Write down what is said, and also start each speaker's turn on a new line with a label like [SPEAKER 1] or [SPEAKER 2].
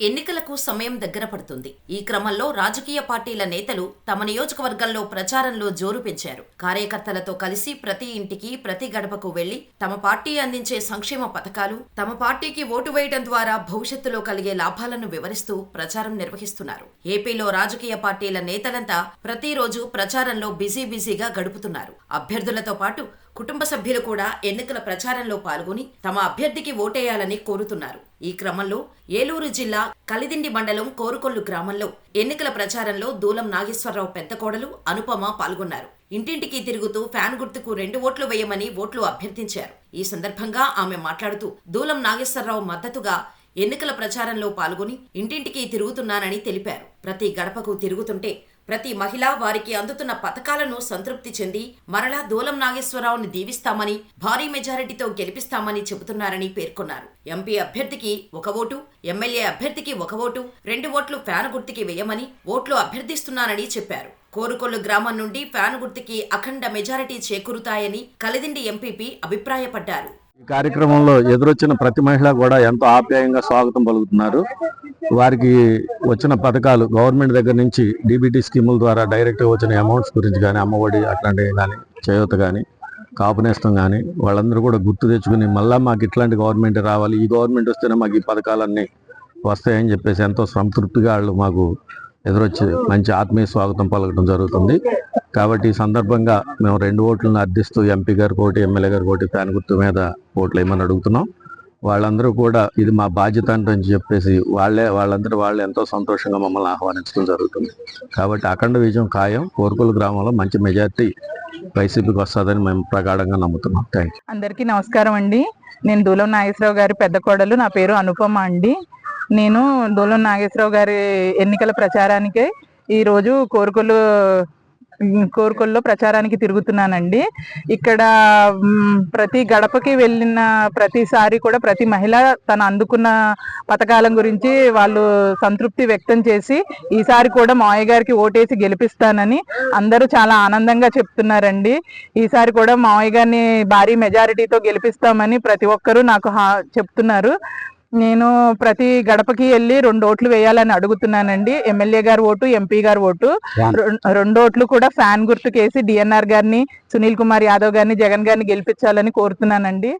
[SPEAKER 1] ఎన్నికలకు సమయం దగ్గర పడుతుంది. ఈ క్రమంలో రాజకీయ పార్టీల నేతలు తమ నియోజకవర్గంలో ప్రచారంలో జోరు పెంచారు. కార్యకర్తలతో కలిసి ప్రతి ఇంటికి ప్రతి గడపకు వెళ్ళి తమ పార్టీ అందించే సంక్షేమ పథకాలు తమ పార్టీకి ఓటు వేయడం ద్వారా భవిష్యత్తులో కలిగే లాభాలను వివరిస్తూ ప్రచారం నిర్వహిస్తున్నారు. ఏపీలో రాజకీయ పార్టీల నేతలంతా ప్రతిరోజు ప్రచారంలో బిజీ బిజీగా గడుపుతున్నారు. అభ్యర్థులతో పాటు కుటుంబ సభ్యులు కూడా ఎన్నికల ప్రచారంలో పాల్గొని తమ అభ్యర్థికి ఓటేయాలని కోరుతున్నారు. ఈ క్రమంలో ఏలూరు జిల్లా కలిదిండి మండలం కోరుకొల్లు గ్రామంలో ఎన్నికల ప్రచారంలో దూలం నాగేశ్వరరావు పెద్ద కోడలు అనుపమ పాల్గొన్నారు. ఇంటింటికి తిరుగుతూ ఫ్యాన్ గుర్తుకు రెండు ఓట్లు వేయమని ఓట్లు అభ్యర్థించారు. ఈ సందర్భంగా ఆమె మాట్లాడుతూ దూలం నాగేశ్వరరావు మద్దతుగా ఎన్నికల ప్రచారంలో పాల్గొని ఇంటింటికి తిరుగుతున్నానని తెలిపారు. ప్రతి గడపకు తిరుగుతుంటే ప్రతి మహిళ వారికి అందుతున్న పథకాలను సంతృప్తి చెంది మరలా దూలం నాగేశ్వరరావుని దీవిస్తామని భారీ మెజారిటీతో గెలిపిస్తామని చెబుతున్నారని పేర్కొన్నారు. ఎంపీ అభ్యర్థికి ఒక ఓటు ఎమ్మెల్యే అభ్యర్థికి ఒక ఓటు రెండు ఓట్లు ఫ్యాన్ గుర్తుకి వేయమని ఓట్లు అభ్యర్థిస్తున్నానని చెప్పారు. కోరుకొల్లు గ్రామం నుండి ఫ్యాన్ గుర్తుకి అఖండ మెజారిటీ చేకూరుతాయని కలిదిండి ఎంపీపీ అభిప్రాయపడ్డారు.
[SPEAKER 2] ఈ కార్యక్రమంలో ఎదురొచ్చిన ప్రతి మహిళ కూడా ఎంతో ఆప్యాయంగా స్వాగతం పలుకుతున్నారు. వారికి వచ్చిన పథకాలు గవర్నమెంట్ దగ్గర నుంచి డీబీటీ స్కీముల ద్వారా డైరెక్ట్గా వచ్చిన అమౌంట్స్ గురించి కానీ అమ్మఒడి అట్లాంటివి కానీ చేయూత కానీ కాపునేస్తం కానీ వాళ్ళందరూ కూడా గుర్తు తెచ్చుకుని మళ్ళీ మాకు ఇట్లాంటి గవర్నమెంట్ రావాలి ఈ గవర్నమెంట్ వస్తేనే మాకు ఈ పథకాలన్నీ వస్తాయని చెప్పేసి ఎంతో సంతృప్తిగా వాళ్ళు మాకు ఎదురొచ్చి మంచి ఆత్మీయ స్వాగతం పలకడం జరుగుతుంది. కాబట్టి ఈ సందర్భంగా మేము రెండు ఓట్లను అర్థిస్తూ ఎంపీ గారు కోటి ఎమ్మెల్యే గారు కోటి ఫ్యాన్ గుర్తు మీద ఓట్లు వేయమని అడుగుతున్నాం. వాళ్ళందరూ కూడా ఇది మా బాధ్యత అని చెప్పేసి వాళ్ళే వాళ్ళందరూ వాళ్ళు ఎంతో సంతోషంగా మమ్మల్ని ఆహ్వానించడం జరుగుతుంది. కాబట్టి అఖండ విజయం ఖాయం. కోరుకుల గ్రామంలో మంచి మెజార్టీ వైసీపీకి వస్తుందని మేము ప్రగాఢంగా నమ్ముతున్నాం. థ్యాంక్
[SPEAKER 3] అందరికీ నమస్కారం అండి. నేను దూలం నాగేశ్వరరావు గారి పెద్ద కోడలు. నా పేరు అనుపమ అండి. నేను దూలం నాగేశ్వరరావు గారి ఎన్నికల ప్రచారానికి ఈరోజు కోరుకులు కోరుకొల్లో ప్రచారానికి తిరుగుతున్నానండి. ఇక్కడ ప్రతి గడపకి వెళ్ళిన ప్రతిసారి కూడా ప్రతి మహిళ తను అందుకున్న పథకాల గురించి వాళ్ళు సంతృప్తి వ్యక్తం చేసి ఈసారి కూడా మావయ్య గారికి ఓటేసి గెలిపిస్తానని అందరూ చాలా ఆనందంగా చెప్తున్నారండి. ఈసారి కూడా మావయ్య గారిని భారీ మెజారిటీతో గెలిపిస్తామని ప్రతి ఒక్కరూ నాకు హా- చెప్తున్నారు. నేను ప్రతి గడపకి వెళ్ళి రెండు ఓట్లు వేయాలని అడుగుతున్నానండి. ఎమ్మెల్యే గారు ఓటు ఎంపీ గారు ఓటు. రెండు ఓట్లు కూడా ఫ్యాన్ గుర్తుకేసి డిఎన్ఆర్ గారిని సునీల్ కుమార్ యాదవ్ గారిని జగన్ గారిని గెలిపించాలని కోరుతున్నానండి.